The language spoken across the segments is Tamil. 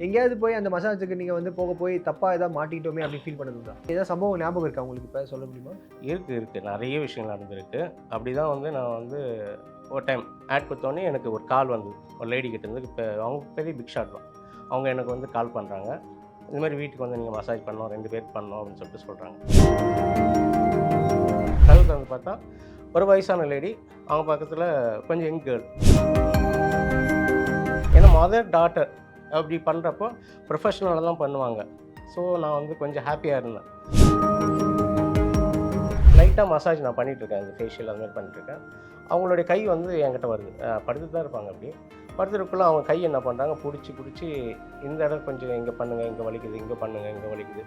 எங்கேயாவது போய் அந்த மசாஜுக்கு நீங்கள் வந்து போக போய் தப்பாக ஏதாவது மாட்டிக்கிட்டோமே அப்படின்னு ஃபீல் பண்ணதுதான் ஏதாவது சம்பவம் ஞாபகம் இருக்கா உங்களுக்கு இப்போ? சொல்ல முடியுமா? இருக்குது இருக்குது நிறைய விஷயங்கள் நடந்திருக்கு. அப்படி தான் வந்து நான் வந்து ஒரு டைம் ஆட் கொடுத்தோன்னே எனக்கு ஒரு கால் வந்தது. ஒரு லேடி கிட்ட இருந்து இப்போ அவங்க பெரிய பிக் ஷாட் தான். அவங்க எனக்கு வந்து கால் பண்ணுறாங்க இந்த மாதிரி வீட்டுக்கு வந்து நீங்கள் மசாஜ் பண்ணோம் ரெண்டு பேர் பண்ணோம் அப்படின்னு சொல்லிட்டு சொல்கிறாங்க கால்க்கு வந்து பார்த்தா ஒரு வயசான லேடி அவங்க பக்கத்தில் கொஞ்சம் யங் கேர்ள் ஏன்னா மதர் டாட்டர் அப்படி பண்ணுறப்போ ப்ரொஃபஷனலாக தான் பண்ணுவாங்க. ஸோ நான் வந்து கொஞ்சம் ஹாப்பியாக இருந்தேன். லைட்டாக மசாஜ் நான் பண்ணிகிட்ருக்கேன் இருக்கேன் இந்த ஃபேஷியல் அந்த மாதிரி பண்ணிட்டுருக்கேன். அவங்களுடைய கை வந்து என்கிட்ட வருது. படுத்துட்டு தான் இருப்பாங்க அப்படி படுத்துறதுக்குள்ளே அவங்க கை என்ன பண்ணுறாங்க பிடிச்சி பிடிச்சி இந்த இடம் கொஞ்சம் இங்கே பண்ணுங்கள் இங்கே வலிக்குது இங்கே பண்ணுங்கள் இங்கே வலிக்குது.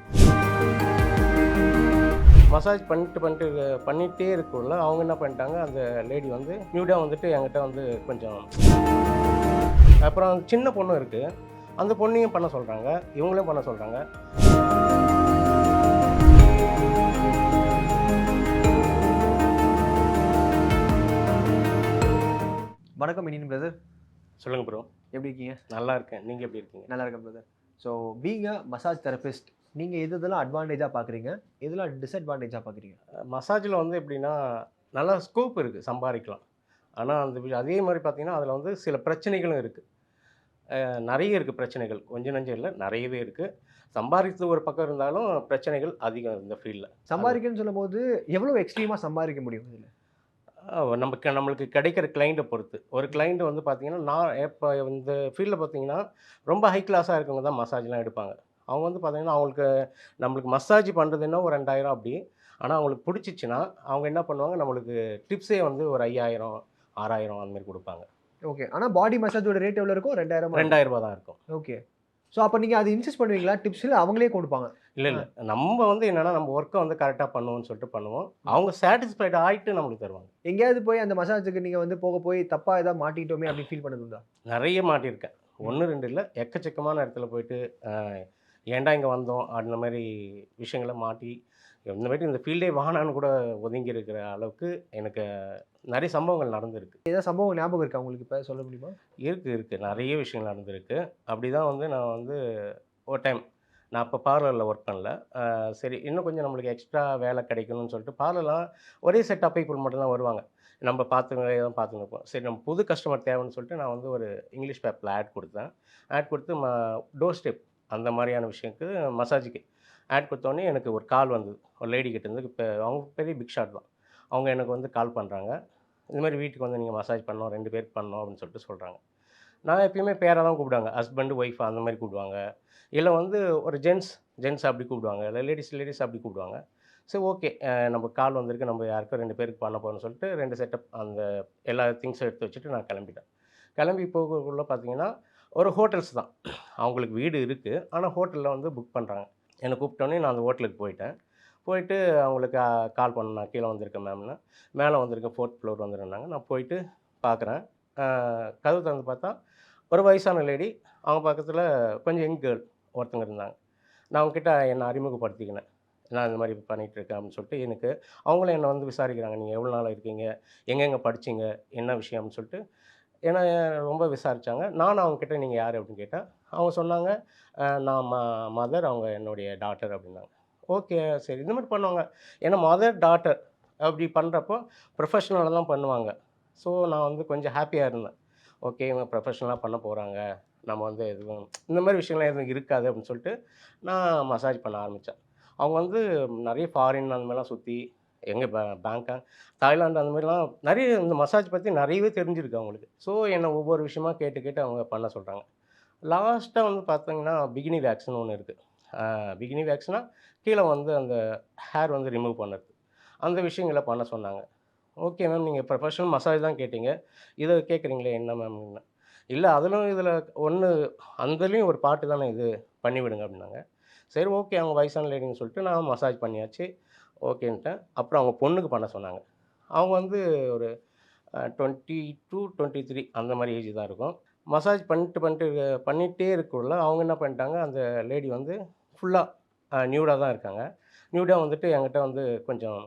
மசாஜ் பண்ணிட்டு பண்ணிட்டு பண்ணிகிட்டே இருக்குள்ள அவங்க என்ன பண்ணிட்டாங்க? அந்த லேடி வந்து நியூடாக வந்துட்டு என்கிட்ட வந்து கொஞ்சம் அப்புறம் சின்ன பொண்ணு இருக்குது அந்த பொண்ணையும் பண்ண சொல்கிறாங்க இவங்களையும் பண்ண சொல்கிறாங்க வணக்கம் இனின் பிரதர் சொல்லுங்கள் ப்ரோ எப்படி இருக்கீங்க? நல்லா இருக்கேன். நீங்கள் எப்படி இருக்கீங்க? நல்லா இருக்கேன் பிரதர் ஸோ பீங்க மசாஜ் தெரபிஸ்ட் நீங்கள் எது இதெல்லாம் அட்வான்டேஜாக பார்க்குறீங்க எதெல்லாம் டிஸ்அட்வான்டேஜாக பார்க்குறீங்க மசாஜில் வந்து எப்படின்னா நல்லா ஸ்கோப் இருக்குது சம்பாதிக்கலாம். ஆனால் அந்த அதே மாதிரி பார்த்தீங்கன்னா அதில் வந்து சில பிரச்சனைகளும் இருக்குது நிறைய இருக்குது பிரச்சனைகள். கொஞ்சம் நஞ்சம் இல்லை நிறையவே இருக்குது சம்பாதிக்கிறது ஒரு பக்கம் இருந்தாலும் பிரச்சனைகள் அதிகம் இந்த ஃபீல்டில் சம்பாதிக்கணும்னு சொல்லும்போது எவ்வளோ எக்ஸ்ட்ரீமாக சம்பாதிக்க முடியும் இதில்? நமக்கு நம்மளுக்கு கிடைக்கிற கிளைண்ட்டை பொறுத்து. ஒரு கிளைண்ட் வந்து பார்த்தீங்கன்னா நான் இப்போ இந்த ஃபீல்டில் பார்த்தீங்கன்னா ரொம்ப ஹை கிளாஸாக இருக்கவங்க தான் மசாஜ்லாம் எடுப்பாங்க. அவங்க வந்து பார்த்தீங்கன்னா அவங்களுக்கு நம்மளுக்கு மசாஜ் பண்ணுறதுன்னா ஒரு ரெண்டாயிரம் அப்படி. ஆனால் அவங்களுக்கு பிடிச்சிச்சின்னா அவங்க என்ன பண்ணுவாங்க நம்மளுக்கு டிப்ஸே வந்து ஒரு ஐயாயிரம் ஆறாயிரம் அந்த மாதிரி கொடுப்பாங்க. ஓகே ஆனால் பாடி மசாஜோட ரேட் எவ்வளோ இருக்கும் ரெண்டாயிரம் ரெண்டாயிரம் ரூபாய் தான் இருக்கும். ஓகே ஸோ அப்போ நீங்கள் அது இன்சிஸ்ட் பண்ணுவீங்களா? டிப்ஸில் அவங்களே கொடுப்பாங்க. இல்லை இல்லை. நம்ம வந்து என்னென்னா நம்ம ஒர்க்கை வந்து கரெக்டாக பண்ணுவோம்னு சொல்லிட்டு பண்ணுவோம். அவங்க சாட்டிஸ்ஃபைட் ஆகிட்டு நம்மளுக்கு தருவாங்க. எங்கேயாவது போய் அந்த மசாஜுக்கு நீங்கள் வந்து போக போய் தப்பாக ஏதாவது மாட்டிக்கிட்டோமே அப்படின்னு ஃபீல் பண்ணதுண்டா? நிறைய மாட்டியிருக்கேன். ஒன்று ரெண்டு இல்லை. எக்கச்சக்கமான இடத்துல போயிட்டு ஏன்டா இங்கே வந்தோம்? அந்த மாதிரி விஷயங்களை மாட்டி இந்த மாதிரி இந்த ஃபீல்டே வானான்னு கூட ஒதுங்கி இருக்கிற அளவுக்கு எனக்கு நிறைய சம்பவங்கள் நடந்திருக்கு. ஏதாவது சம்பவம் ஞாபகம் இருக்கா உங்களுக்கு இப்போ? சொல்ல முடியுமா? இருக்குது இருக்குது நிறைய விஷயங்கள் நடந்திருக்கு. அப்படி தான் வந்து நான் வந்து ஒரு டைம் நான் அப்போ பார்லரில் ஒர்க் பண்ணல. சரி இன்னும் கொஞ்சம் நம்மளுக்கு எக்ஸ்ட்ரா வேலை கிடைக்கணும்னு சொல்லிட்டு பார்லர்லாம் ஒரே செட் பீப்புள் மட்டும் தான் வருவாங்க. நம்ம பார்த்துங்களே தான் பார்த்துன்னு இருப்போம். சரி நம்ம புது கஸ்டமர் தேவைன்னு சொல்லிட்டு நான் வந்து ஒரு இங்கிலீஷ் பேப்பரில் ஆட் கொடுத்தேன். ஆட் கொடுத்து ம டோர் ஸ்டெப் அந்த மாதிரியான விஷயத்துக்கு மசாஜுக்கு ஆட் கொடுத்தோடனே எனக்கு ஒரு கால் வந்தது. ஒரு லேடி கிட்டேருந்து இப்போ அவங்க பெரிய பிக் ஷாட் தான். அவங்க எனக்கு வந்து கால் பண்ணுறாங்க இந்த மாதிரி வீட்டுக்கு வந்து நீங்கள் மசாஜ் பண்ணோம் ரெண்டு பேருக்கு பண்ணோம் அப்படின்னு சொல்லிட்டு சொல்கிறாங்க நான் எப்பயுமே பேராக தான் கூப்பிடுவாங்க. ஹஸ்பண்டு ஒய்ஃப் அந்த மாதிரி கூப்பிடுவாங்க. இல்லை வந்து ஒரு ஜென்ஸ் ஜென்ஸ் அப்படி கூப்பிடுவாங்க. இல்லை லேடிஸ் லேடிஸ் அப்படி கூப்பிடுவாங்க. சரி ஓகே நம்ம கால் வந்திருக்கு. நம்ம யாருக்கும் ரெண்டு பேருக்கு பண்ண போகிறோம்னு சொல்லிட்டு ரெண்டு செட்டப் அந்த எல்லா திங்ஸும் எடுத்து வச்சுட்டு நான் கிளம்பிட்டேன். கிளம்பி போகக்குள்ளே பார்த்தீங்கன்னா ஒரு ஹோட்டல்ஸ் தான். அவங்களுக்கு வீடு இருக்குது ஆனால் ஹோட்டலில் வந்து புக் பண்ணுறாங்க என்னை கூப்பிட்டோன்னே நான் அந்த ஹோட்டலுக்கு போயிட்டேன். போயிட்டு அவங்களுக்கு கால் பண்ண நான் கீழே வந்திருக்கேன் மேம்னா மேலே வந்திருக்கேன் ஃபோர்த் ஃப்ளோர் வந்துருந்தாங்க. நான் போயிட்டு பார்க்குறேன். கதவு திறந்து பார்த்தா ஒரு வயசான லேடி அவங்க பக்கத்தில் கொஞ்சம் யங் கேர்ள் ஒருத்தங்க இருந்தாங்க. நான் அவங்கக்கிட்ட என்னை அறிமுகப்படுத்திக்கினேன். நான் இந்த மாதிரி பண்ணிகிட்டு இருக்கேன் அப்படின்னு சொல்லிட்டு எனக்கு அவங்களும் என்னை வந்து விசாரிக்கிறாங்க. நீங்கள் எவ்வளோ நாள் இருக்கீங்க? எங்கெங்கே படிச்சீங்க? என்ன விஷயம்னு சொல்லிட்டு ஏன்னா ரொம்ப விசாரித்தாங்க நானும் அவங்கக்கிட்ட நீங்கள் யார்? அப்படின்னு கேட்டேன். அவங்க சொன்னாங்க நான் ம மதர் அவங்க என்னுடைய டாட்டர் அப்படின்னாங்க. ஓகே சரி. இந்த மாதிரி பண்ணுவாங்க. ஏன்னா மதர் டாட்டர் அப்படி பண்ணுறப்போ ப்ரொஃபஷ்னலாக தான் பண்ணுவாங்க. ஸோ நான் வந்து கொஞ்சம் ஹாப்பியாக இருந்தேன். ஓகே இவங்க ப்ரொஃபஷ்னலாக பண்ண போகிறாங்க நம்ம வந்து எதுவும் இந்த மாதிரி விஷயங்கள்லாம் எதுவும் இருக்காது அப்படின்னு சொல்லிட்டு நான் மசாஜ் பண்ண ஆரம்பித்தேன் அவங்க வந்து நிறைய ஃபாரின் அந்த மாதிரிலாம் சுற்றி எங்கே பே பேங்காக் தாய்லாந்து அந்த மாதிரிலாம் நிறைய இந்த மசாஜ் பற்றி நிறையவே தெரிஞ்சிருக்கு அவங்களுக்கு. ஸோ என்னை ஒவ்வொரு விஷயமா கேட்டு கேட்டு அவங்க பண்ண சொல்கிறாங்க லாஸ்ட்டாக வந்து பார்த்தீங்கன்னா பிகினி வேக்ஸ்னு ஒன்று இருக்குது பிகினி வேக்ஸ்னால் கீழே வந்து அந்த ஹேர் வந்து ரிமூவ் பண்ணுறது அந்த விஷயங்களை பண்ண சொன்னாங்க. ஓகே மேம் நீங்கள் ப்ரொஃபஷனல் மசாஜ் தான் கேட்டீங்க. இதை கேட்குறீங்களே என்ன மேம் இல்லை அதிலும் இதில் ஒன்று அதுலேயும் ஒரு பாட்டு தானே இது பண்ணிவிடுங்க அப்படின்னாங்க. சரி ஓகே அவங்க வயசான லேடின்னு சொல்லிட்டு நான் மசாஜ் பண்ணியாச்சு. ஓகேன்ட்டேன் அப்புறம் அவங்க பொண்ணுக்கு பண்ண சொன்னாங்க. அவங்க வந்து ஒரு டுவெண்ட்டி டூ டுவெண்ட்டி த்ரீ அந்த மாதிரி ஏஜ் தான் இருக்கும். மசாஜ் பண்ணிட்டு பண்ணிட்டு பண்ணிகிட்டே இருக்குள்ள அவங்க என்ன பண்ணிட்டாங்க அந்த லேடி வந்து ஃபுல்லாக நியூடாக தான் இருக்காங்க. நியூடாக வந்துட்டு என்கிட்ட வந்து கொஞ்சம்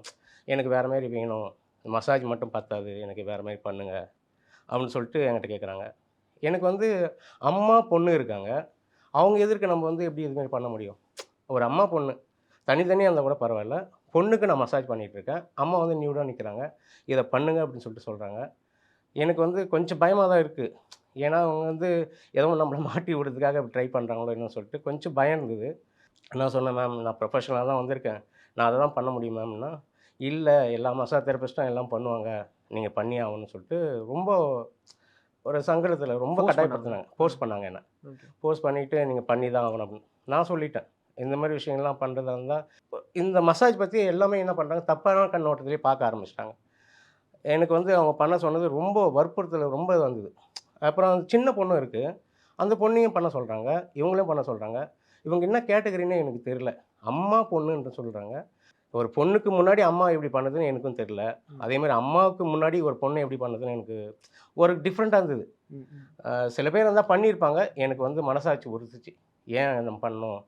எனக்கு வேறு மாதிரி வேணும். மசாஜ் மட்டும் பத்தாது. எனக்கு வேறு மாதிரி பண்ணுங்க. அப்படின்னு சொல்லிட்டு என்கிட்ட கேட்குறாங்க எனக்கு வந்து அம்மா பொண்ணு இருக்காங்க. அவங்க எதிர்க்க நம்ம வந்து எப்படி இதுமாரி பண்ண முடியும்? ஒரு அம்மா பொண்ணு. தனித்தனியாக இருந்தால் கூட பரவாயில்ல. பொண்ணுக்கு நான் மசாஜ் பண்ணிகிட்டு இருக்கேன் அம்மா வந்து நியூடாக நிற்கிறாங்க இதை பண்ணுங்க அப்படின்னு சொல்லிட்டு சொல்கிறாங்க எனக்கு வந்து கொஞ்சம் பயமாக தான் இருக்குது ஏன்னா அவங்க வந்து ஏதோ நம்மளை மாட்டி விடுறதுக்காக ட்ரை பண்ணுறாங்களோ என்னன்னு சொல்லிட்டு கொஞ்சம் பயம் இருந்தது. நான் சொன்னேன் மேம் நான் ப்ரொஃபஷனலாக தான் வந்திருக்கேன். நான் அதை தான் பண்ண முடியும் மேம்னா இல்லை எல்லா மசாஜ் தெரபிஸ்ட்டும் எல்லாம் பண்ணுவாங்க. நீங்கள் பண்ணி ஆகணும்னு சொல்லிட்டு ரொம்ப ஒரு சங்கடத்தில் ரொம்ப கட்டாயப்படுத்தினாங்க. போஸ்ட் பண்ணாங்க என்ன. போஸ்ட் பண்ணிவிட்டு நீங்கள் பண்ணி தான் ஆகணும் அப்படின்னு. நான் சொல்லிட்டேன். இந்த மாதிரி விஷயங்கள்லாம் பண்ணுறதா இருந்தால் இந்த மசாஜ் பற்றி எல்லாமே என்ன பண்ணுறாங்க தப்பான கண்ணோட்டத்திலே பார்க்க ஆரம்பிச்சிட்டாங்க. எனக்கு வந்து அவங்க பண்ண சொன்னது ரொம்ப வற்புறுத்தல் ரொம்ப வந்தது. அப்புறம் அந்த சின்ன பொண்ணு இருக்குது அந்த பொண்ணையும் பண்ண சொல்கிறாங்க இவங்களையும் பண்ண சொல்கிறாங்க இவங்க என்ன கேட்டகரின்னு எனக்கு தெரில அம்மா பொண்ணுன்ற சொல்கிறாங்க ஒரு பொண்ணுக்கு முன்னாடி அம்மா எப்படி பண்ணுதுன்னு எனக்கும் தெரில ம். அதே மாதிரி அம்மாவுக்கு முன்னாடி ஒரு பொண்ணு எப்படி பண்ணுதுன்னு எனக்கு ஒரு டிஃப்ரெண்ட்டாக இருந்தது. சில பேர் இருந்தால் பண்ணியிருப்பாங்க. எனக்கு வந்து மனசாட்சி உறுத்துச்சு. ஏன் நம்ம பண்ணோம்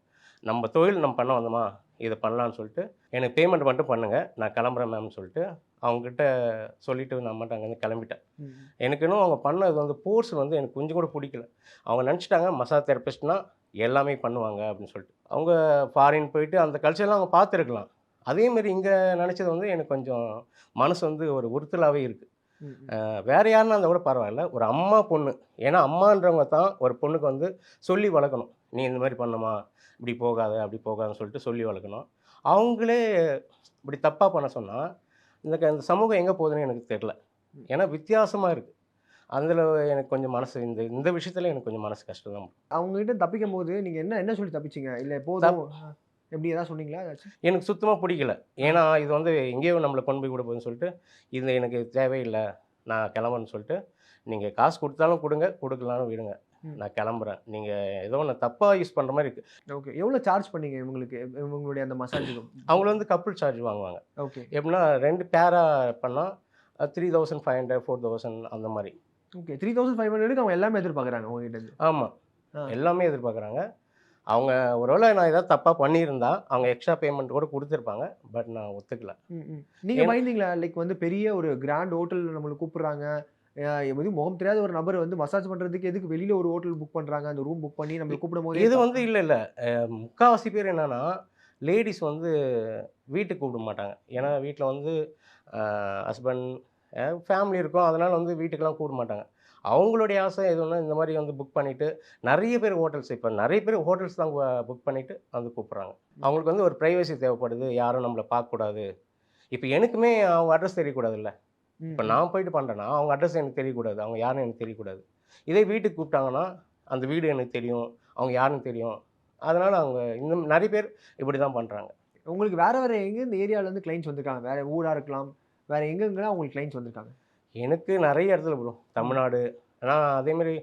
நம்ம தொழில் நம்ம பண்ண வந்தோமா? இதை பண்ணலான்னு சொல்லிட்டு எனக்கு பேமெண்ட் மட்டும் பண்ணுங்கள் நான் கிளம்புறேன் மேம்னு சொல்லிட்டு அவங்ககிட்ட சொல்லிவிட்டு நான் மட்டும் அங்கேருந்து கிளம்பிட்டேன். எனக்கு இன்னும் அவங்க பண்ணது வந்து போர்ஸ் வந்து எனக்கு கொஞ்சம் கூட பிடிக்கல. அவங்க நினச்சிட்டாங்க மசாஜ் தெரபிஸ்ட்னா எல்லாமே பண்ணுவாங்க அப்படின்னு சொல்லிட்டு. அவங்க ஃபாரின் போயிட்டு அந்த கல்ச்சர்லாம் அவங்க பார்த்துருக்கலாம். அதேமாரி இங்கே நினச்சது வந்து எனக்கு கொஞ்சம் மனசு வந்து ஒரு உறுத்தலாகவே இருக்குது வேற யாருன்னா இருந்தால் கூட பரவாயில்ல. ஒரு அம்மா பொண்ணு. ஏன்னா அம்மான்றவங்க தான் ஒரு பொண்ணுக்கு வந்து சொல்லி வளர்க்கணும். நீ இந்த மாதிரி பண்ணுமா? இப்படி போகாத அப்படி போகாதுன்னு சொல்லிட்டு சொல்லி வளர்க்கணும். அவங்களே இப்படி தப்பாக பண்ண சொன்னால் இந்த இந்த சமூகம் எங்கே போகுதுன்னு எனக்கு தெரில ஏன்னா வித்தியாசமாக இருக்குது அதில் எனக்கு கொஞ்சம் மனசு இந்த இந்த விஷயத்தில் எனக்கு கொஞ்சம் மனசு கஷ்டம் தான் அவங்க கிட்ட தப்பிக்கும் போது நீங்க என்ன என்ன சொல்லி தப்பிச்சீங்க? இல்ல போதும் எப்படி ஏதாவது சொன்னீங்களா எனக்கு சுத்தமாக பிடிக்கல. ஏன்னா இது வந்து எங்கேயோ நம்மளை கொண்டு போய் விட போகுதுன்னு சொல்லிட்டு இது எனக்கு தேவையில்லை. நான் கிளம்புறேன்னு சொல்லிட்டு நீங்கள் காசு கொடுத்தாலும் கொடுங்க கொடுக்கலாலும் விடுங்க. நான் கிளம்புறேன். நீங்கள் ஏதோ ஒன்று தப்பாக யூஸ் பண்ணுற மாதிரி இருக்குது ஓகே. எவ்வளவு சார்ஜ் பண்ணீங்க இவங்களுக்கு? இவங்களுடைய அந்த மசாஜுக்கு அவங்கள வந்து கப்புள் சார்ஜ் வாங்குவாங்க. ஓகே. எப்படின்னா ரெண்டு பேராக பண்ணால் three thousand five hundred four thousand அந்த மாதிரி ஓகே. த்ரீ தௌசண்ட் ஃபைவ் ஹண்ட்ரடுக்கு அவங்க எல்லாமே எதிர்பார்க்குறாங்க உங்ககிட்ட ஆமாம். எல்லாமே எதிர்பார்க்குறாங்க அவங்க ஒருவேளை நான் ஏதாவது தப்பாக பண்ணியிருந்தா அவங்க எக்ஸ்ட்ரா பேமெண்ட் கூட கொடுத்துருப்பாங்க. பட் நான் ஒத்துக்கல. ம், ம். நீங்க ஏன்னா- பயந்தீங்களா? லைக் வந்து பெரிய ஒரு கிராண்ட் ஹோட்டல் நம்மளை கூப்பிடுறாங்க. எதுவும் முகம் தெரியாத ஒரு நபர் வந்து மசாஜ் பண்றதுக்கு எதுக்கு வெளியில ஒரு ஹோட்டல் புக் பண்றாங்க? அந்த ரூம் புக் பண்ணி நம்மளை கூப்பிடும் போது இது வந்து இல்லை இல்லை. முக்கால்வாசி பேர் என்னன்னா லேடிஸ் வந்து வீட்டுக்கு கூப்பிட மாட்டாங்க. ஏன்னா வீட்டில் வந்து ஹஸ்பண்ட் ஃபேமிலி இருக்கும். அதனால் வந்து வீட்டுக்கெல்லாம் கூப்பிட மாட்டாங்க. அவங்களுடைய ஆசை எதுவும்னா இந்த மாதிரி வந்து புக் பண்ணிவிட்டு நிறைய பேர் ஹோட்டல்ஸ் இப்போ நிறைய பேர் ஹோட்டல்ஸ் தான் புக் பண்ணிவிட்டு வந்து கூப்பிட்றாங்க. அவங்களுக்கு வந்து ஒரு ப்ரைவசி தேவைப்படுது. யாரும் நம்மளை பார்க்கக்கூடாது. இப்போ எனக்குமே அவங்க அட்ரஸ் தெரியக்கூடாதுல்ல. இப்போ. நான் போயிட்டு பண்ணுறேன்னா அவங்க அட்ரஸ் எனக்கு தெரியக்கூடாது. அவங்க யாருன்னு எனக்கு தெரியக்கூடாது. இதே வீட்டுக்கு கூப்பிட்டாங்கன்னா அந்த வீடு எனக்கு தெரியும். அவங்க யாருன்னு தெரியும். அதனால் அவங்க இன்னும் நிறைய பேர் இப்படி தான் பண்ணுறாங்க உங்களுக்கு வேற வேற எங்க இந்த ஏரியால இருந்து கிளைண்ட்ஸ் வந்திருக்காங்க? வேற ஊரா இருக்கலாம். வேற எங்கெங்கெல்லாம் உங்களுக்கு கிளைண்ட்ஸ் வந்திருக்காங்க? எனக்கு நிறைய இடத்துல ப்ரோ தமிழ்நாடு. நான் அதேமாரி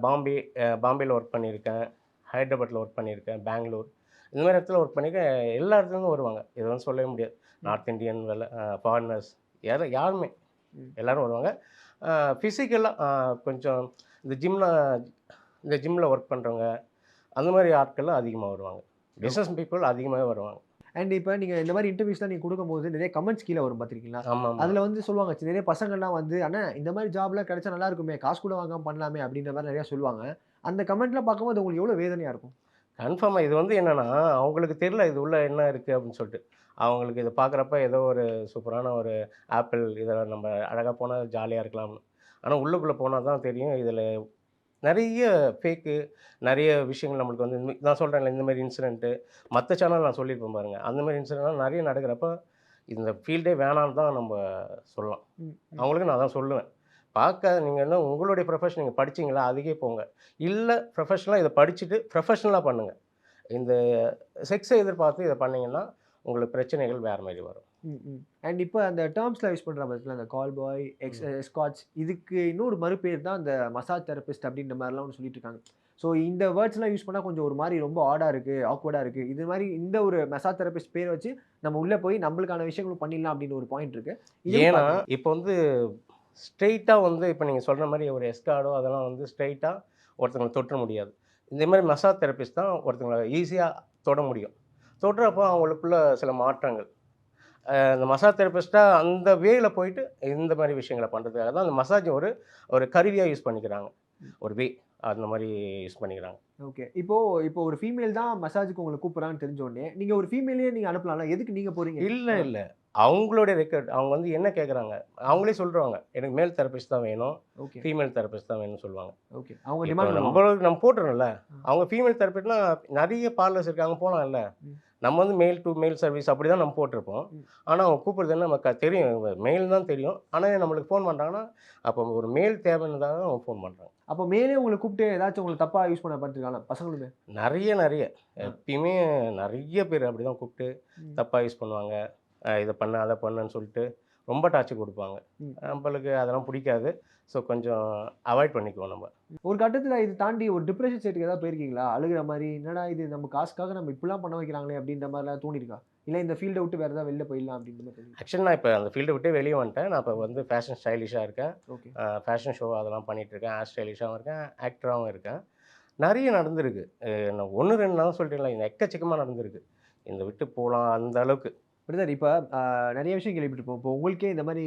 பாம்பே அஹ், பாம்பேல ஒர்க் பண்ணியிருக்கேன். ஹைதராபாத்தில் ஒர்க் பண்ணியிருக்கேன். பெங்களூர். இந்த மாதிரி இடத்துல ஒர்க் பண்ணியிருக்கேன் எல்லா இடத்துலேருந்து வருவாங்க. இது வந்து சொல்லவே முடியாது நார்த் இந்தியன் வெள்ள ஃபாரினர்ஸ் யாரும் யாருமே. எல்லாரும் வருவாங்க. ஃபிசிக்கலாக கொஞ்சம் இந்த ஜிம்ல இந்த ஜிம்மில் ஒர்க் பண்ணுறவங்க அந்த மாதிரி ஆட்கள்லாம் அதிகமாக வருவாங்க. பிஸ்னஸ் பீப்புள் அதிகமாகவே வருவாங்க. அண்ட் இப்போ நீங்க இந்த மாதிரி இன்டர்வியூஸ்லாம் நீங்க கொடுக்கும்போது நிறைய கமெண்ட்ஸ் கீழே வரும் பார்த்திருக்கீங்களா ஆமாம். அதுல வந்து சொல்லுவாங்க நிறைய பசங்கள்லாம் வந்து அண்ணா இந்த மாதிரி ஜாப்லாம் கிடைச்சா நல்லா இருக்குமே காசு கூட வாங்காம பண்ணலாமே அப்படின்ற மாதிரி நிறைய சொல்லுவாங்க. அந்த கமெண்ட்லாம் பார்க்கும்போது உங்களுக்கு எவ்வளவு வேதனையா இருக்கும்? கன்ஃபார்மாக இது வந்து என்னென்னா அவங்களுக்கு தெரியல இது உள்ள என்ன இருக்குது அப்படின்னு சொல்லிட்டு. அவங்களுக்கு இதை பார்க்குறப்ப ஏதோ ஒரு சூப்பரான ஒரு ஆப்பிள் இதில் நம்ம அழகாக போனால் ஜாலியாக இருக்கலாம்னு. ஆனால் உள்ளுக்குள்ளே போனால் தான் தெரியும். இதில் நிறைய ஃபேக்கு நிறைய விஷயங்கள் நம்மளுக்கு வந்து நான் சொல்கிறேன்ல இந்த மாதிரி இன்சிடென்ட்டு மற்ற சேனல் நான் சொல்லியிருப்பேன் பாருங்கள் அந்த மாதிரி இன்சிடென்ட்லாம் நிறைய நடக்கிறப்ப இந்த ஃபீல்டே வேணான்னு தான் நம்ம சொல்லலாம். அவங்களுக்கு நான் தான் சொல்லுவேன். பார்க்க நீங்கள் என்ன உங்களுடைய ப்ரொஃபஷன் நீங்கள் படிச்சீங்களா அதுக்கே போங்க. இல்லை ப்ரொஃபஷனலாக இதை படிச்சுட்டு ப்ரொஃபஷனலாக பண்ணுங்கள் இந்த செக்ஸை எதிர்பார்த்து இதை பண்ணீங்கன்னா உங்களுக்கு பிரச்சனைகள் வேறு மாதிரி வரும். அண்ட் இப்போ அந்த டேர்ம்ஸ்லாம் யூஸ் பண்ணுற பட்சத்தில் அந்த கால் பாய் எக்ஸ் எஸ்காட்ச் இதுக்கு இன்னொரு மறுபேர் தான் அந்த மசாஜ் தெரபிஸ்ட் அப்படின்ற மாதிரிலாம் ஒன்று சொல்லிட்டு இருக்காங்க. ஸோ இந்த வேர்ட்ஸ்லாம் யூஸ் பண்ணால் கொஞ்சம் ஒரு மாதிரி ரொம்ப ஆடாக இருக்குது ஆக்வர்டாக இருக்குது இது மாதிரி இந்த ஒரு மசாஜ் தெரபிஸ்ட் பேர் வச்சு நம்ம உள்ளே போய் நம்மளுக்கான விஷயங்களும் பண்ணிடலாம் அப்படின்னு ஒரு பாயிண்ட் இருக்கு. இது ஏன்னா. இப்போ வந்து ஸ்ட்ரெயிட்டாக வந்து இப்போ நீங்கள் சொல்கிற மாதிரி ஒரு எஸ்கார்டோ அதெல்லாம் வந்து ஸ்ட்ரெயிட்டாக ஒருத்தங்களை தொற்ற முடியாது. இந்த மாதிரி மசாஜ் தெரபிஸ்ட் தான் ஒருத்தங்களை ஈஸியாக தொட முடியும். தொடுறப்போ அவங்களுக்குள்ள சில மாற்றங்கள். இந்த மசாஜ் தெரபிஸ்ட்டாக அந்த வேல போயிட்டு இந்த மாதிரி விஷயங்களை பண்ணுறதுக்காக தான் அந்த மசாஜ் ஒரு ஒரு கருவியாக யூஸ் பண்ணிக்கிறாங்க. ஒரு வே அந்த மாதிரி யூஸ் பண்ணிக்கிறாங்க. ஓகே. இப்போ இப்போ ஒரு ஃபீமேல் தான் மசாஜுக்கு உங்களை கூப்பிட்றான்னு தெரிஞ்ச உடனே நீங்க ஒரு ஃபீமேலே நீங்க அனுப்பலாம்ல? எதுக்கு நீங்க போறீங்க? இல்லை இல்லை. அவங்களுடைய ரெக்கார்ட் அவங்க வந்து என்ன கேட்குறாங்க அவங்களே சொல்கிறாங்க எனக்கு மேல் தெரபிஸ்ட் தான் வேணும் ஓகே. ஃபீமேல் தெரபிஸ்ட் தான் வேணும்னு சொல்லுவாங்க. ஓகே. அவங்க டிமாண்ட் நம்ம நம்ம. அவங்க ஃபீமேல் தெரபிஸ்ட்னா நிறைய பார்லர்ஸ் இருக்காங்க போகலாம்ல. நம்ம வந்து மேல் டு மேல் சர்வீஸ் அப்படி தான் நம்ம போட்டிருப்போம். ஆனால் அவங்க கூப்பிடுறது என்ன நமக்கு தெரியும். மெயில் தான் தெரியும். ஆனால் நம்மளுக்கு ஃபோன் பண்ணுறாங்கன்னா அப்போ ஒரு மேல் தேவைன்னு தான் அவங்க ஃபோன் பண்ணுறாங்க அப்போ மேலே உங்களை கூப்பிட்டு ஏதாச்சும் உங்களுக்கு தப்பா யூஸ் பண்ண பார்த்துருக்காங்க பசங்களுமே? நிறைய நிறைய. எப்பயுமே நிறைய பேர் அப்படி தான் கூப்பிட்டு. தப்பாக யூஸ் பண்ணுவாங்க. இதை பண்ணு அதை பண்ணுன்னு சொல்லிட்டு ரொம்ப டார்ச்சர் கொடுப்பாங்க. நம்மளுக்கு அதெல்லாம் பிடிக்காது. ஸோ கொஞ்சம் அவாய்ட் பண்ணிக்குவோம் நம்ம. ஒரு கட்டத்துல இது தாண்டி ஒரு டிப்ரெஷன் ஸ்டேட்டுக்கு ஏதாவது போயிருக்கீங்களா? அழுகிற மாதிரி என்னடா இது நம்ம காசுக்காக நம்ம இப்படிலாம் பண்ண வைக்கிறாங்களே அப்படின்ற மாதிரிலாம் தோணிருக்கா? இல்ல இந்த ஃபீல்டை விட்டு வேற ஏதாவது வெளில போயிடலாம் தோணிருக்கா? ஆக்சுவலி நான் இப்போ அந்த ஃபீல்டை விட்டு வெளியே வந்துட்டேன். நான் இப்போ வந்து ஃபேஷன் ஸ்டைலிஷாக இருக்கேன். ஓகே. ஃபேஷன் ஷோ அதெல்லாம் பண்ணிட்டு இருக்கேன். ஹேர் ஸ்டைலிஷாகவும் இருக்கேன். ஆக்டராகவும் இருக்கேன். நிறைய நடந்திருக்கு. நான் ஒன்று ரெண்டு நாள் சொல்லிட்டேன்ல இந்த எக்கச்சக்கமாக நடந்திருக்கு. இந்த விட்டு போகலாம் அந்த அளவுக்கு. பிரதர் இப்போ நிறைய விஷயம் கேள்விப்பட்டிருப்போம். இப்போ உங்களுக்கே இந்த மாதிரி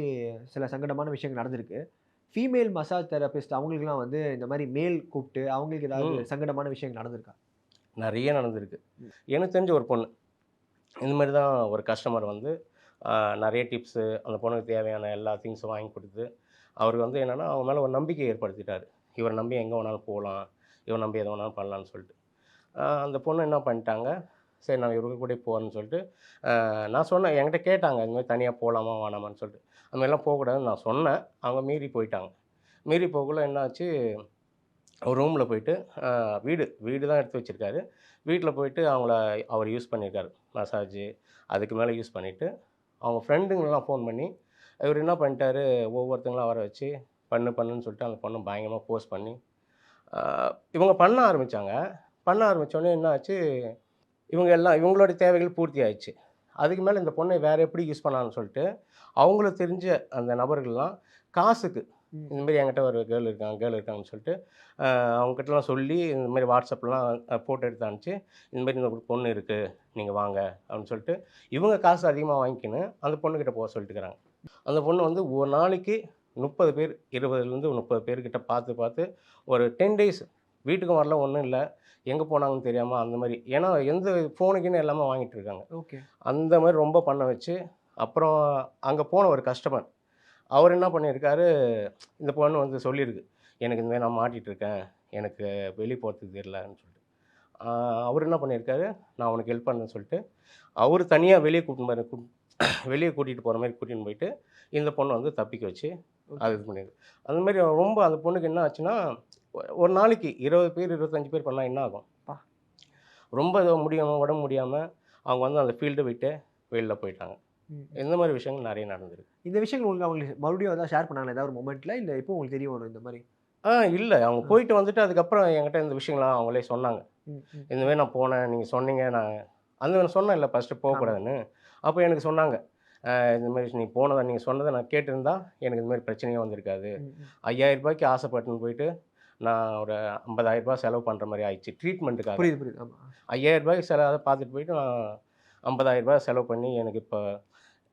சில சங்கடமான விஷயங்கள் நடந்திருக்கு. ஃபீமேல் மசாஜ் தெரபிஸ்ட் அவங்களுக்குலாம் வந்து இந்த மாதிரி மேல் கூப்பிட்டு அவங்களுக்கு ஏதாவது. சங்கடமான விஷயங்கள் நடந்திருக்கா? நிறைய நடந்திருக்கு. எனக்கு தெரிஞ்ச ஒரு பொண்ணு. இந்த மாதிரி தான் ஒரு கஸ்டமர் வந்து நிறைய டிப்ஸு அந்த பொண்ணுக்கு தேவையான எல்லா திங்ஸும் வாங்கி கொடுத்து அவருக்கு வந்து என்னென்னா அவங்க மேலே ஒரு நம்பிக்கை ஏற்படுத்திட்டாரு. இவரை நம்பி எங்கே வேணாலும் போகலாம். இவரை நம்பி எதை வேணாலும் பண்ணலான்னு சொல்லிட்டு. அந்த பொண்ணு என்ன பண்ணிட்டாங்க? சரி நான் இவருக்கு கூட போகிறேன்னு சொல்லிட்டு நான் சொன்னேன் என்கிட்ட கேட்டாங்க இந்த மாதிரி தனியாக போகலாமா வேணாமான்னு சொல்லிட்டு. அந்த மாதிரிலாம் போகக்கூடாதுன்னு நான் சொன்னேன். அவங்க மீறி போயிட்டாங்க. மீறி போகக்குள்ள என்னாச்சு ஒரு ரூமில் போயிட்டு வீடு வீடு தான் எடுத்து வச்சுருக்காரு. வீட்டில் போயிட்டு அவங்கள அவர் யூஸ் பண்ணியிருக்காரு மசாஜு அதுக்கு மேலே யூஸ் பண்ணிவிட்டு அவங்க ஃப்ரெண்டுங்களாம் ஃபோன் பண்ணி இவர் என்ன பண்ணிட்டாரு ஒவ்வொருத்தங்களும் வர வச்சு பண்ணு பண்ணுன்னு சொல்லிட்டு அந்த பொண்ணை பயங்கரமாக போஸ்ட் பண்ணி இவங்க பண்ண ஆரம்பித்தாங்க பண்ண ஆரம்பித்தோடனே என்ன ஆச்சு இவங்க எல்லாம் இவங்களோட தேவைகள் பூர்த்தி ஆயிடுச்சு அதுக்கு மேலே இந்த பொண்ணை வேறு எப்படி யூஸ் பண்ணலான்னு சொல்லிட்டு அவங்களுக்கு தெரிஞ்ச அந்த நபர்கள்லாம் காசுக்கு ம். இந்த மாதிரி என்கிட்ட ஒரு கேர்ள் இருக்காங்க கேர்ள் இருக்காங்கன்னு சொல்லிட்டு அவங்ககிட்டலாம் சொல்லி இந்த மாதிரி வாட்ஸ்அப்லாம் ஃபோட்டோ எடுத்து அனுப்பிச்சு இந்த மாதிரி இந்த பொண்ணு இருக்குது நீங்கள் வாங்க அப்படின்னு சொல்லிட்டு இவங்க காசு அதிகமாக வாங்கிக்கின்னு அந்த பொண்ணுக்கிட்ட போக சொல்லிட்டுக்கிறாங்க அந்த பொண்ணு வந்து ஒரு நாளைக்கு முப்பது பேர் இருபதுலேருந்து முப்பது பேர்கிட்ட பார்த்து பார்த்து ஒரு டென் டேஸ் வீட்டுக்கும் வரல ஒன்றும் இல்லை. எங்கே போனாங்கன்னு தெரியாமல் அந்த மாதிரி. ஏன்னா எந்த ஃபோனுக்குன்னு எல்லாமே வாங்கிட்டு இருக்காங்க. ஓகே. அந்த மாதிரி ரொம்ப பண்ண வச்சு அப்புறம் அங்கே போன ஒரு கஸ்டமர் அவர் என்ன பண்ணியிருக்காரு இந்த பொண்ணு வந்து சொல்லியிருக்கு எனக்கு இந்த மாதிரி நான் மாட்டிட்டு இருக்கேன். எனக்கு வெளியே போகிறதுக்கு தெரியலன்னு சொல்லிட்டு. அவர் என்ன பண்ணியிருக்காரு நான் உனக்கு ஹெல்ப் பண்ணேன்னு சொல்லிட்டு அவர் தனியாக வெளியே கூட்டின்னு போய் வெளியே கூட்டிகிட்டு போகிற மாதிரி கூட்டின்னு போயிட்டு இந்த பொண்ணை வந்து தப்பிக்க வச்சு அது இது பண்ணியிருக்கு அந்த மாதிரி ரொம்ப அந்த பொண்ணுக்கு என்ன ஆச்சுன்னா ஒரு நாளைக்கு இருபது பேர் இருபத்தஞ்சு பேர் பண்ணால் என்ன ஆகும். ரொம்ப இது முடியாமல் உடம்பு முடியாமல் அவங்க வந்து அந்த ஃபீல்டை விட்டு வெளியில் போயிட்டாங்க. இந்த மாதிரி விஷயங்கள் நிறைய நடந்திருக்கு. இந்த விஷயங்கள் உங்களுக்கு அவங்களுக்கு மறுபடியும் ஏதாவது ஷேர் பண்ணாங்களா? ஏதாவது ஒரு மொமெண்ட்ல இல்ல இப்போ உங்களுக்கு தெரிய வரும் இந்த மாதிரி? ஆ இல்லை. அவங்க போயிட்டு வந்துட்டு அதுக்கப்புறம் என்கிட்ட இந்த விஷயங்கள்லாம் அவங்களே சொன்னாங்க. இந்த மாதிரி நான் போனேன் நீங்கள் சொன்னீங்க நான் அந்த சொன்னேன் இல்லை ஃபஸ்ட்டு போகக்கூடாதுன்னு. அப்போ எனக்கு சொன்னாங்க. இந்த மாதிரி நீ போனதை நீங்கள் சொன்னதை நான் கேட்டிருந்தா எனக்கு இந்த மாதிரி பிரச்சனையே வந்திருக்காது. ஐயாயிரம் ரூபாய்க்கு ஆசைப்பட்டுன்னு போயிட்டு நான் ஒரு ஐம்பதாயிரம் ரூபாய் செலவு பண்ணுற மாதிரி ஆயிடுச்சு. ட்ரீட்மெண்ட்டுக்காக புரியுது புரியுது. ஆமா. ஐயாயிரம் ரூபாய்க்கு செலவு பார்த்துட்டு போயிட்டு நான் ஐம்பதாயிரம் ரூபாய் செலவு பண்ணி எனக்கு இப்போ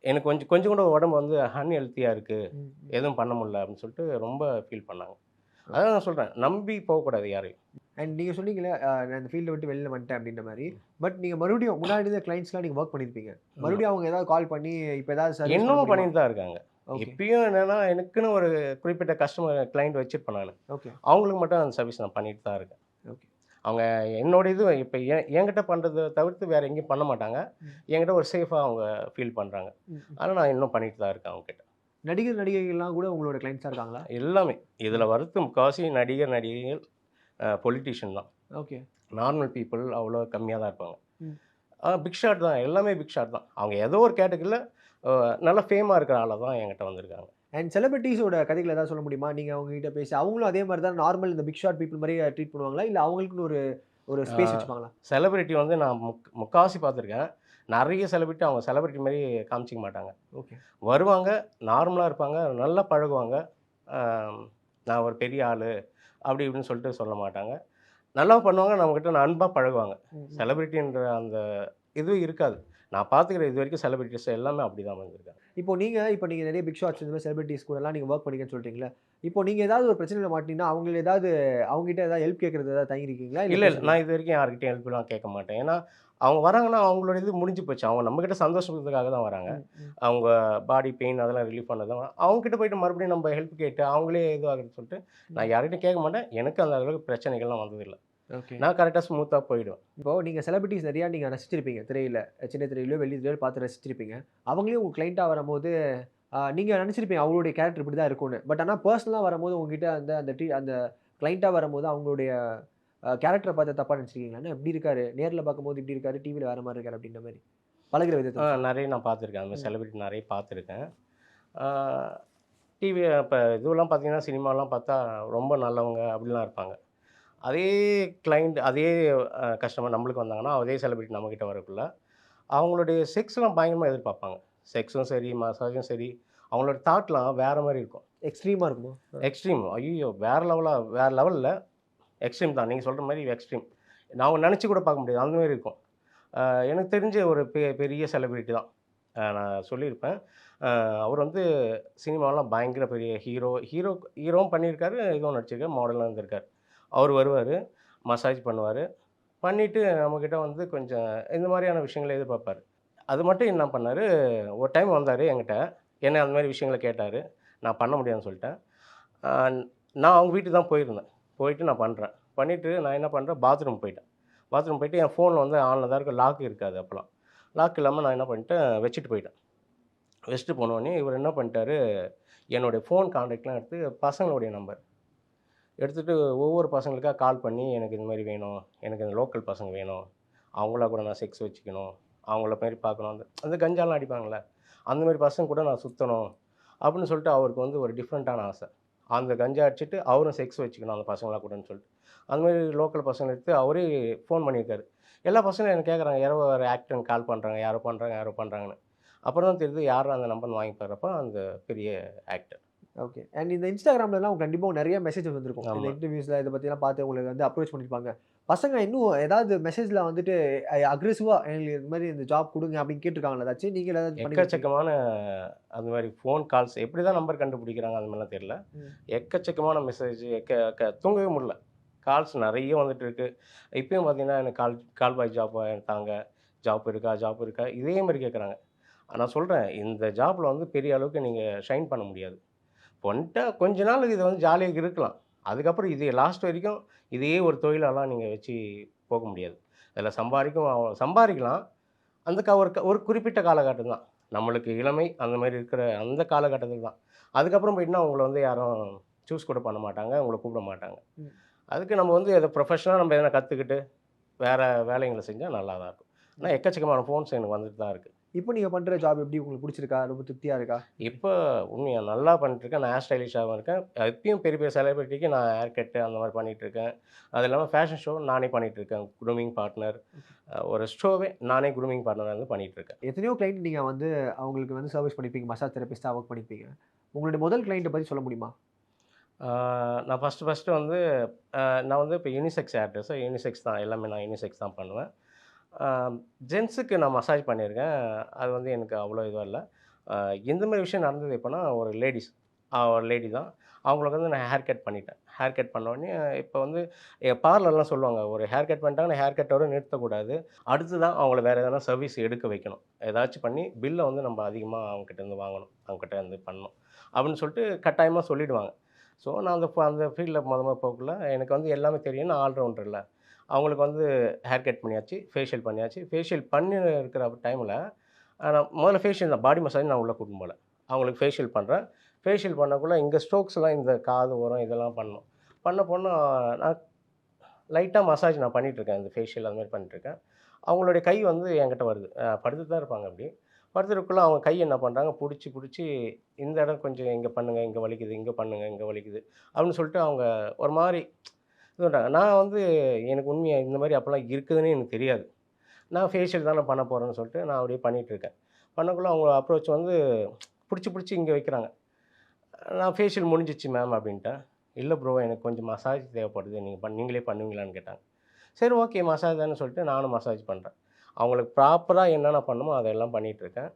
எனக்கு கொஞ்சம் கொஞ்சம் கூட உடம்பு வந்து அன்ஹெல்த்தியாக இருக்குது. எதுவும் பண்ண முடியல அப்படின்னு சொல்லிட்டு ரொம்ப ஃபீல் பண்ணாங்க. அதான் நான் சொல்கிறேன் நம்பி போகக்கூடாது யாரையும். அண்ட் நீங்க சொன்னீங்களே நான் இந்த ஃபீல்டை விட்டு வெளில வந்துட்டேன் அப்படின்ற மாதிரி. பட் நீங்க மறுபடியும் முன்னாடி இருந்த கிளைண்ட்ஸ்லாம் நீங்க ஒர்க் பண்ணிருப்பீங்க. மறுபடியும் அவங்க ஏதாவது கால் பண்ணி இப்போ ஏதாவது இன்னமும் பண்ண பண்ணிட்டு தான் இருக்காங்க. இப்பயும் என்னன்னா எனக்குன்னு ஒரு குறிப்பிட்ட கஸ்டமர் கிளைண்ட் வச்சிருப்பேன் நான். ஓகே. அவங்களுக்கு மட்டும் அந்த சர்வீஸ் நான் பண்ணிட்டு தான் இருக்கேன். ஓகே. அவங்க என்னோட இது இப்போ என் என்கிட்ட பண்ணுறதை தவிர்த்து வேற எங்கேயும் பண்ண மாட்டாங்க. என்கிட்ட ஒரு சேஃபாக அவங்க ஃபீல் பண்ணுறாங்க ஆனால் நான் இன்னும் பண்ணிட்டு தான் இருக்கேன் அவங்க கிட்ட நடிகர் நடிகைகள்லாம் கூட உங்களோட கிளைண்ட்ஸாக இருக்காங்களா? எல்லாமே. இதில் வரத்து முக்கால்வாசி நடிகர் நடிகைகள் பொலிட்டீஷியன் தான். ஓகே. நார்மல் பீப்புள் அவ்வளோ கம்மியாக தான் இருப்பாங்க. பிக் ஷாட் தான். எல்லாமே பிக் ஷாட் தான். அவங்க ஏதோ ஒரு கேட்டகரியில் நல்ல ஃபேமாக இருக்கிற ஆளை தான் என்கிட்ட வந்திருக்காங்க. அண்ட் செலிபிரிட்டிஸோட கதைகள் ஏதாவது சொல்ல முடியுமா? நீங்க அவங்க கிட்ட பேசி அவங்களும் அதே மாதிரி தான் நார்மல் இந்த பிக் ஷாட் பீப்புள் மாதிரி ட்ரீட் பண்ணுவாங்களா? இல்ல அவங்களுக்குன்னு ஒரு ஒரு ஸ்பேஸ். வச்சுப்பாங்களா? செலிபிரிட்டி வந்து நான் முக் முக்காவாசி பார்த்துருக்கேன். நிறைய செலிபிரிட்டி அவங்க செலிபிரிட்டி மாதிரி காமிச்சிக்க மாட்டாங்க. ஓகே வருவாங்க நார்மலாக இருப்பாங்க நல்லா பழகுவாங்க. நான் ஒரு பெரிய ஆள் அப்படி இப்படின்னு சொல்லிட்டு சொல்ல மாட்டாங்க. நல்லா பண்ணுவாங்க நம்மக்கிட்ட அன்பாக பழகுவாங்க. செலிபிரிட்டின்ற அந்த இது இருக்காது. நான் பார்த்துக்கிற இது வரைக்கும் செலிபிரிட்டிஸ் எல்லாமே அப்படி தான் வந்திருக்காங்க. இப்போ நீங்க இப்போ நீங்க நிறைய பிக் ஷாட்ஸ் இந்த மாதிரி செலிபிரிட்டிஸ் கூட எல்லாம் நீங்க ஒர்க் பண்ணிக்கன்னு சொல்றீங்களா இப்போ நீங்க ஏதாவது ஒரு பிரச்சனையில மாட்டீங்கன்னா அவங்க ஏதாவது அவங்க கிட்ட ஏதாவது ஹெல்ப் கேட்கறது ஏதாவது தங்கிருக்கீங்களா இல்லை இல்லை நான் இது வரைக்கும் யார்கிட்டயும் ஹெல்ப்லாம் கேட்க மாட்டேன். ஏன்னா அவங்க வராங்கன்னா அவங்களோட இது முடிஞ்சு போச்சு. அவங்க நம்மக்கிட்ட சந்தோஷத்துக்காக தான் வராங்க. அவங்க பாடி பெயின் அதெல்லாம் ரிலீஃப் பண்ணதான் அவங்க கிட்ட போயிட்டு மறுபடியும் நம்ம ஹெல்ப் கேட்டு அவங்களே இதுவாகுன்னு சொல்லிட்டு நான் யார்கிட்டையும் கேட்க மாட்டேன். எனக்கு அந்த அளவுக்கு பிரச்சனைகள்லாம் வந்ததில்லை. நான் கரெக்டாக ஸ்மூத்தாக போயிடுவேன் இப்போ நீங்க செலிபிரிட்டிஸ் நிறையா நீங்க ரசிச்சிருப்பீங்க. திரையில சின்ன திரையிலோ வெள்ளி திரையிலோ பார்த்து ரசிச்சிருப்பீங்க. அவங்களே உங்க கிளைண்ட்டாக வரும்போது ஆஹ், நீங்க நினைச்சிருப்பீங்க அவங்களுடைய கேரக்டர் இப்படி தான் இருக்கும்னு பட் ஆனால் பர்சனலாக வரும்போது உங்ககிட்ட அந்த அந்த ட்ரீ அந்த கிளைண்ட்டாக வரும்போது அவங்களுடைய கேரக்டரை பார்த்து தப்பா நினச்சிருக்கீங்களா? எப்படி இருக்காரு? நேரில் பார்க்கும்போது இப்படி இருக்காரு? டிவியில் வேற மாதிரி இருக்காரு அப்படின்ற மாதிரி. பழகுற ஆ, விதத்தை நிறைய நான் பார்த்துருக்கேன். அந்த. செலிபிரிட்டி நிறைய பார்த்துருக்கேன். டிவி இப்போ இதுவெல்லாம் பார்த்தீங்கன்னா சினிமாலாம் பார்த்தா ரொம்ப நல்லவங்க அப்படிலாம் இருப்பாங்க. அதே கிளைண்ட் அதே கஸ்டமர் நம்மளுக்கு வந்தாங்கன்னா அதே செலிபிரிட்டி நம்மக்கிட்ட வரக்குள்ள அவங்களுடைய செக்ஸ்லாம் பயங்கரமாக எதிர்பார்ப்பாங்க. செக்ஸும் சரி மசாஜும் சரி அவங்களோட தாட்லாம் வேறு மாதிரி இருக்கும். எக்ஸ்ட்ரீமாக இருக்குமோ? எக்ஸ்ட்ரீம் ஐயோ வேறு லெவலாக வேறு லெவலில் எக்ஸ்ட்ரீம் தான். நீங்கள் சொல்கிற மாதிரி எக்ஸ்ட்ரீம் நான் நினச்சி கூட பார்க்க முடியாது. அந்த மாதிரி இருக்கும். எனக்கு தெரிஞ்ச ஒரு பெ பெரிய செலிபிரிட்டி தான். நான் சொல்லியிருப்பேன். அவர் வந்து சினிமாலாம் பயங்கர பெரிய ஹீரோ ஹீரோ ஹீரோவும் பண்ணியிருக்காரு இதுவும் நடிச்சிருக்காரு மாடலும் இருந்திருக்கார். அவர் வருவார் மசாஜ் பண்ணுவார். பண்ணிவிட்டு நம்மக்கிட்ட வந்து கொஞ்சம் இந்த மாதிரியான விஷயங்களை எதிர்பார்ப்பார். அது மட்டும் என்ன பண்ணார் ஒரு டைம் வந்தார் என்கிட்ட. என்ன அந்த மாதிரி விஷயங்களை கேட்டார். நான் பண்ண முடியாதுன்னு சொல்லிட்டேன். நான் அவங்க வீட்டுக்கு தான் போயிருந்தேன். போயிட்டு நான் பண்ணுறேன் பண்ணிவிட்டு நான் என்ன பண்ணுறேன் பாத்ரூம் போயிட்டேன். பாத்ரூம் போயிட்டு என் ஃபோனில் வந்து ஆனில் தான் இருக்கும் லாக் இருக்காது அப்போலாம். லாக் இல்லாமல் நான் என்ன பண்ணிட்டேன் வச்சுட்டு போயிட்டேன். வச்சுட்டு போனோடனே இவர் என்ன பண்ணிட்டாரு என்னுடைய ஃபோன் கான்டாக்ட்லாம் எடுத்து பசங்களுடைய நம்பர் எடுத்துகிட்டு ஒவ்வொரு பசங்களுக்காக கால் பண்ணி எனக்கு இந்த மாதிரி வேணும். எனக்கு இந்த லோக்கல் பசங்க வேணும். அவங்களா கூட நான் செக்ஸ் வச்சுக்கணும். அவங்கள மாதிரி பார்க்கணும். அந்த அந்த கஞ்சாலாம் அடிப்பாங்களே அந்த மாதிரி பசங்க கூட நான் சுற்றணும் அப்படின்னு சொல்லிட்டு அவருக்கு வந்து ஒரு டிஃப்ரெண்ட்டான ஆசை. அந்த கஞ்சா அடிச்சுட்டு அவரும் செக்ஸ் வச்சுக்கணும் அந்த பசங்களாக கூடன்னு சொல்லிட்டு. அந்த மாதிரி லோக்கல் பசங்களை எடுத்து அவரே ஃபோன் பண்ணியிருக்காரு. எல்லா பசங்களும் எனக்கு கேட்குறாங்க யாரோ ஒரு ஆக்டர் கால் பண்ணுறாங்க யாரோ பண்ணுறாங்க யாரோ பண்ணுறாங்கன்னு அப்புறம் தான் தெரியுது யார் அந்த நம்பர் வாங்கி போகிறப்ப அந்த பெரிய ஆக்டர் ஓகே அண்ட் இந்த இன்ஸ்டாகிராம்லலாம் கண்டிப்பாக நிறைய மெசேஜ் வந்திருக்கும். இந்த. இன்டர்வியூஸில் இதை பற்றிலாம் பார்த்து உங்களுக்கு வந்து அப்ரோச் பண்ணியிருப்பாங்க பசங்க இன்னும் ஏதாவது மெசேஜில் வந்துட்டு அக்ரெசிவாக எங்களுக்கு இந்த மாதிரி இந்த ஜாப் கொடுங்க அப்படின்னு கேட்டிருக்காங்களா? ஏதாச்சும் நீங்கள் ஏதாவது எக்கச்சக்கமான அந்த மாதிரி ஃபோன் கால்ஸ் எப்படி தான் நம்பர் கண்டுபிடிக்கிறாங்க அந்த மாதிரிலாம் தெரியல. எக்கச்சக்கமான மெசேஜ் எக்க எக்க தூங்கவே முடியல. கால்ஸ் நிறைய வந்துட்டு இருக்கு. இப்பயும் பார்த்தீங்கன்னா எனக்கு கால் கால் பாய் ஜாப் தாங்க. ஜாப் இருக்கா ஜாப் இருக்கா? இதே மாதிரி கேட்குறாங்க. நான் சொல்கிறேன் இந்த ஜாப்பில் வந்து பெரிய அளவுக்கு நீங்கள் ஷைன் பண்ண முடியாது. வந்துட்டா கொஞ்ச நாளுக்கு இது வந்து ஜாலியாக இருக்கலாம். அதுக்கப்புறம் இது லாஸ்ட் வரைக்கும் இதையே ஒரு தொழிலாலாம் நீங்கள் வச்சு போக முடியாது. அதில் சம்பாதிக்கும் சம்பாதிக்கலாம். அந்த க ஒரு ஒரு குறிப்பிட்ட காலகட்டம் தான். நம்மளுக்கு இளமை அந்த மாதிரி இருக்கிற அந்த காலகட்டத்தில் தான். அதுக்கப்புறம் போயிட்டுனா உங்களை வந்து யாரும் சூஸ் கூட பண்ண மாட்டாங்க உங்களை கூப்பிட மாட்டாங்க. அதுக்கு நம்ம வந்து எதை ப்ரொஃபஷனலாக நம்ம எதனா கற்றுக்கிட்டு வேறு வேலைங்களை செஞ்சால் நல்லா தான் இருக்கும். ஆனால் எக்கச்சக்கமான ஃபோன்ஸ் எனக்கு வந்துட்டு தான் இருக்குது இப்போ நீங்கள் பண்ணுற ஜாப் எப்படி? உங்களுக்கு பிடிச்சிருக்கா? ரொம்ப திருப்தியாக இருக்கா? இப்போ உண்மையாக நல்லா பண்ணிட்டுருக்கேன். நான் ஹேர் ஸ்டைலிஷாகவும் இருக்கேன். இப்பயும் பெரிய பெரிய செலிபிரிட்டிக்கு நான் ஹேர் கட்டு அந்த மாதிரி பண்ணிட்டு இருக்கேன் அது இல்லாமல் ஃபேஷன் ஷோ நானே பண்ணிட்டு இருக்கேன் குரூமிங் பார்ட்னர் ஒரு ஷோவே நானே குரூமிங் பார்ட்னர் வந்து பண்ணிட்டு இருக்கேன் எத்தனையோ கிளைண்ட் நீங்கள் வந்து அவங்களுக்கு வந்து சர்வீஸ் பண்ணிப்பீங்க. மசாஜ் தெரபிஸ்ட்டாக ஒர்க் பண்ணிப்பீங்க. உங்களுடைய முதல் கிளைண்ட்டை பற்றி சொல்ல முடியுமா? நான் ஃபஸ்ட்டு ஃபஸ்ட்டு வந்து நான் வந்து இப்போ யூனிசெக்ஸ் ஆக்டர்ஸ் யூனிசெக்ஸ் தான். எல்லாமே நான் யூனிசெக்ஸ் தான் பண்ணுவேன். ஜென்ஸுக்கு நான் மசாஜ் பண்ணியிருக்கேன். அது வந்து எனக்கு அவ்வளோ இதுவாக இல்லை. எந்த மாதிரி விஷயம் நடந்தது எப்போனா ஒரு லேடிஸ். ஒரு லேடி தான். அவங்களுக்கு வந்து நான் ஹேர் கட் பண்ணிட்டேன். ஹேர் கட் பண்ணோடனே இப்போ வந்து பார்லர்லாம் சொல்லுவாங்க ஒரு ஹேர் கட் பண்ணிட்டாங்கன்னா ஹேர் கட்டோடு நிறுத்தக்கூடாது. அடுத்து தான் அவங்கள வேறு எதனா சர்வீஸ் எடுக்க வைக்கணும். ஏதாச்சும் பண்ணி பில்லை வந்து நம்ம அதிகமாக அவங்ககிட்ட இருந்து வாங்கணும். அவங்ககிட்ட இருந்து பண்ணணும். அப்படின்னு சொல்லிட்டு கட்டாயமாக சொல்லிவிடுவாங்க ஸோ நான் அந்த அந்த ஃபீல்டில் மொதல் முத போகக்குள்ள எனக்கு வந்து எல்லாமே தெரியும். நான் ஆல்ரவுண்டர் இல்லை. அவங்களுக்கு வந்து ஹேர் கட் பண்ணியாச்சு ஃபேஷியல் பண்ணியாச்சு. ஃபேஷியல் பண்ணி இருக்கிற டைமில் நான் முதல்ல ஃபேஷியல் தான் பாடி மசாஜ் நான் உள்ளே கூட்டும் போல அவங்களுக்கு ஃபேஷியல் பண்ணுறேன் ஃபேஷியல் பண்ணக்குள்ளே இங்கே ஸ்ட்ரோக்ஸ்லாம் இந்த காது உரம் இதெல்லாம் பண்ணோம். பண்ண போனால் நான் லைட்டாக மசாஜ் நான் பண்ணிகிட்ருக்கேன் இந்த ஃபேஷியல் அந்த மாதிரி பண்ணிட்டுருக்கேன் அவங்களுடைய கை வந்து என்கிட்ட வருது. அஹ் படுத்துட்டு தான் இருப்பாங்க அப்படி. படுத்துறதுக்குள்ளே அவங்க கை என்ன பண்ணுறாங்க பிடிச்சி பிடிச்சி இந்த இடம் கொஞ்சம் இங்கே பண்ணுங்கள் இங்கே வலிக்குது இங்கே பண்ணுங்கள் இங்கே வலிக்குது அப்படின்னு சொல்லிட்டு அவங்க ஒரு மாதிரி இது பண்ணுறாங்க நான் வந்து எனக்கு உண்மையாக இந்த மாதிரி அப்போல்லாம் இருக்குதுன்னு எனக்கு தெரியாது. நான் ஃபேஷியல் தானே பண்ண போகிறேன்னு சொல்லிட்டு நான் அப்படியே பண்ணிகிட்ருக்கேன் இருக்கேன். பண்ணக்குள்ள அவங்க அப்ரோச் வந்து பிடிச்சி பிடிச்சி இங்கே வைக்கிறாங்க. நான் ஃபேஷியல் முடிஞ்சிச்சு மேம் அப்படின்ட்டேன். இல்லை ப்ரோ எனக்கு கொஞ்சம் மசாஜ் தேவைப்படுது. நீங்கள் பண்ண நீங்களே பண்ணுவீங்களான்னு கேட்டாங்க. சரி ஓகே மசாஜ் தானே சொல்லிட்டு நானும் மசாஜ் பண்ணுறேன் அவங்களுக்கு ப்ராப்பராக என்னென்ன பண்ணுமோ அதெல்லாம் பண்ணிகிட்ருக்கேன்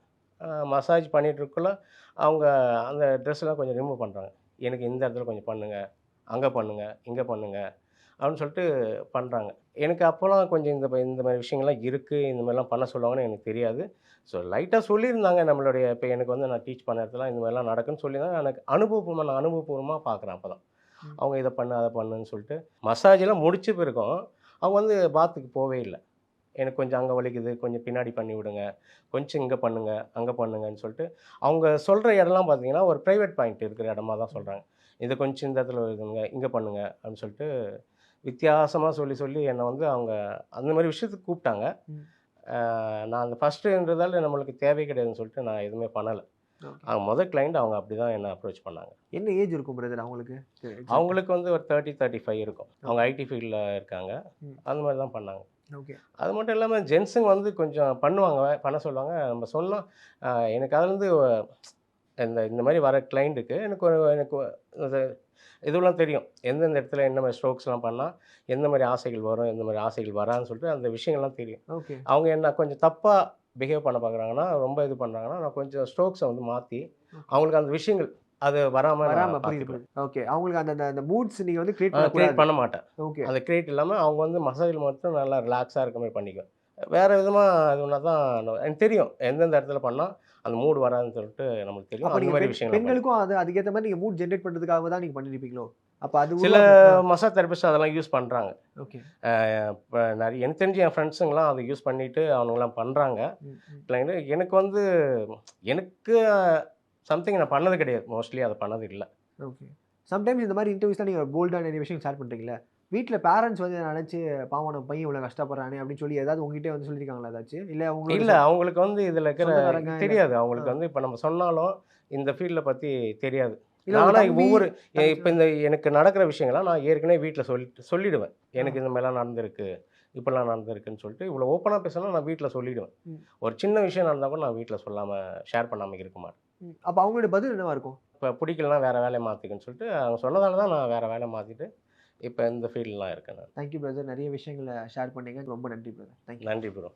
மசாஜ் பண்ணிகிட்ருக்குள்ள அவங்க அந்த ட்ரெஸ்லாம் கொஞ்சம் ரிமூவ் பண்ணுறாங்க எனக்கு இந்த இடத்துல கொஞ்சம் பண்ணுங்கள் அங்கே பண்ணுங்கள் இங்கே பண்ணுங்கள் அப்படின்னு சொல்லிட்டு பண்ணுறாங்க எனக்கு அப்போலாம் கொஞ்சம் இந்த இந்த மாதிரி விஷயங்கள்லாம் இருக்குது இந்த மாதிரிலாம் பண்ண சொல்லுவாங்கன்னு எனக்கு தெரியாது. ஸோ லைட்டாக சொல்லியிருந்தாங்க நம்மளுடைய இப்போ எனக்கு வந்து நான் டீச் பண்ண இடத்துல இந்த மாதிரிலாம் நடக்குன்னு சொல்லியிருந்தாங்க. எனக்கு அனுபவபூர்வமாக நான் அனுபவபூர்வமாக பார்க்குறேன் அப்போ தான். அவங்க இதை பண்ணு அதை பண்ணுன்னு சொல்லிட்டு மசாஜெல்லாம் முடிச்ச பிறகும் அவங்க வந்து பாத்துக்கு போவே இல்லை. எனக்கு கொஞ்சம் அங்கே வலிக்குது. கொஞ்சம் பின்னாடி பண்ணி விடுங்க. கொஞ்சம் இங்கே பண்ணுங்க அங்கே பண்ணுங்கன்னு சொல்லிட்டு அவங்க சொல்கிற இடம்லாம் பார்த்தீங்கன்னா ஒரு ப்ரைவேட் பாயிண்ட் இருக்கிற இடமா தான் சொல்கிறாங்க இதை கொஞ்சம் இந்த இடத்துல இதுங்க இங்கே பண்ணுங்க அப்படின்னு சொல்லிட்டு வித்தியாசமாக சொல்லி சொல்லி என்னை வந்து அவங்க அந்த மாதிரி விஷயத்துக்கு கூப்பிட்டாங்க. நான் அந்த ஃபஸ்ட்டுன்றதால நம்மளுக்கு தேவை கிடையாதுன்னு சொல்லிட்டு நான் எதுவுமே பண்ணலை. அவங்க முதல் கிளைண்ட் அவங்க அப்படி தான் என்னை அப்ரோச் பண்ணாங்க. என்ன ஏஜ் இருக்கும் பிரதர் அவங்களுக்கு? அவங்களுக்கு வந்து ஒரு தேர்ட்டி தேர்ட்டி ஃபைவ் இருக்கும் அவங்க ஐடி ஃபீல்டில் இருக்காங்க. அந்த மாதிரி தான் பண்ணாங்க. ஓகே. அது மட்டும் இல்லாமல் ஜென்ஸுங்க வந்து கொஞ்சம் பண்ணுவாங்க பண்ண சொல்லுவாங்க. நம்ம ஆஹ் எனக்கு அதுலேருந்து இந்த இந்த மாதிரி வர கிளைண்ட்டுக்கு எனக்கு ஒரு எனக்கு இதுவெல்லாம் தெரியும். எந்தெந்த இடத்துல என்ன மாதிரி ஸ்ட்ரோக்ஸ்லாம் பண்ணால் எந்த மாதிரி ஆசைகள் வரும் எந்த மாதிரி ஆசைகள் வரான்னு சொல்லிட்டு அந்த விஷயங்கள்லாம் தெரியும். ஓகே. அவங்க என்ன கொஞ்சம் தப்பாக பிஹேவ் பண்ண பார்க்குறாங்கன்னா ரொம்ப இது பண்ணுறாங்கன்னா நான் கொஞ்சம் ஸ்ட்ரோக்ஸை வந்து மாற்றி அவங்களுக்கு அந்த விஷயங்கள் அது வராமல் வராம புரியுது ஓகே. அவங்களுக்கு அந்த அந்த- மூட்ஸ் நீங்க வந்து கிரியேட் கிரியேட் பண்ண மாட்டேன். ஓகே. அந்த கிரியேட் இல்லாமல் அவங்க வந்து மசாஜில் மட்டும் நல்லா ரிலாக்ஸாக இருக்க மாதிரி பண்ணிக்குவேன். வேறு விதமாக அதுனா தான் நான் எனக்கு தெரியும் எந்தெந்த இடத்துல பண்ணால் அந்த மூடு வராதுன்னு சொல்லிட்டு நம்மளுக்கு தெரியும். அப்ப அந்த நீங்க மாதிரி விஷயங்கள் பெண்களுக்கும் அது அதுக்கேற்ற மாதிரி நீங்க மூட் ஜென்ரேட் பண்றதுக்காக தான் நீங்க பண்ணிருப்பீங்களோ? அப்ப அது சில மசாஜ் தெரபிஸ்ட் அதெல்லாம் யூஸ் பண்ணுறாங்க ஓகே. இப்போ நிறைய எனக்கு தெரிஞ்சு என் ஃப்ரெண்ட்ஸுங்களாம் அதை யூஸ் பண்ணிவிட்டு அவனுங்களாம் பண்ணுறாங்க எனக்கு வந்து எனக்கு சம்திங் நான் பண்ணது கிடையாது. மோஸ்ட்லி அதை பண்ணது இல்லை. ஓகே. சம்டைம்ஸ் இந்த மாதிரி இன்டர்வியூஸ்லாம் நீங்க போல்டா நிறைய விஷயம் ஷேர் பண்றீங்களா வீட்ல பேரண்ட்ஸ் வந்து நினைச்சு நம்ம பையன் இவ்வளவு கஷ்டப்படுறானே அப்படின்னு சொல்லி ஏதாவது உங்ககிட்ட வந்து சொல்லியிருக்காங்களா ஏதாச்சும்? இல்ல உங்களோட இல்லை அவங்களுக்கு வந்து இதில் இருக்கிற தெரியாது. அவங்களுக்கு வந்து இப்போ நம்ம சொன்னாலும் இந்த ஃபீல்டை பற்றி தெரியாது. தம்பி, ஒவ்வொரு இப்போ இந்த எனக்கு நடக்கிற விஷயங்கள்லாம் நான் ஏற்கனவே வீட்டில் சொல்லிட்டு சொல்லிடுவேன். எனக்கு இந்த மாதிரிலாம் நடந்திருக்கு இப்படிலாம் நடந்திருக்குன்னு சொல்லிட்டு இவ்வளோ ஓப்பனாக பேசினா நான் வீட்டில் சொல்லிடுவேன். ம். ஒரு சின்ன விஷயம் நடந்தால் கூட நான் வீட்டில் சொல்லாமல் ஷேர் பண்ணாமல் இருக்க மாட்டேன். அப்ப அவங்களோட பதில் என்னவா இருக்கும்? இப்போ பிடிக்கலனா வேறு வேலையை மாற்றிக்கன்னு சொல்லிட்டு அவங்க சொன்னதால தான் நான் வேறு வேலையை மாற்றிட்டு இப்போ இந்த ஃபீல்டெலாம் இருக்கேன் நான். தேங்க்யூ பிரதர் நிறைய விஷயங்களை ஷேர் பண்ணீங்க. ரொம்ப நன்றி பிரதர் தேங்க்யூ நன்றி ப்ரோ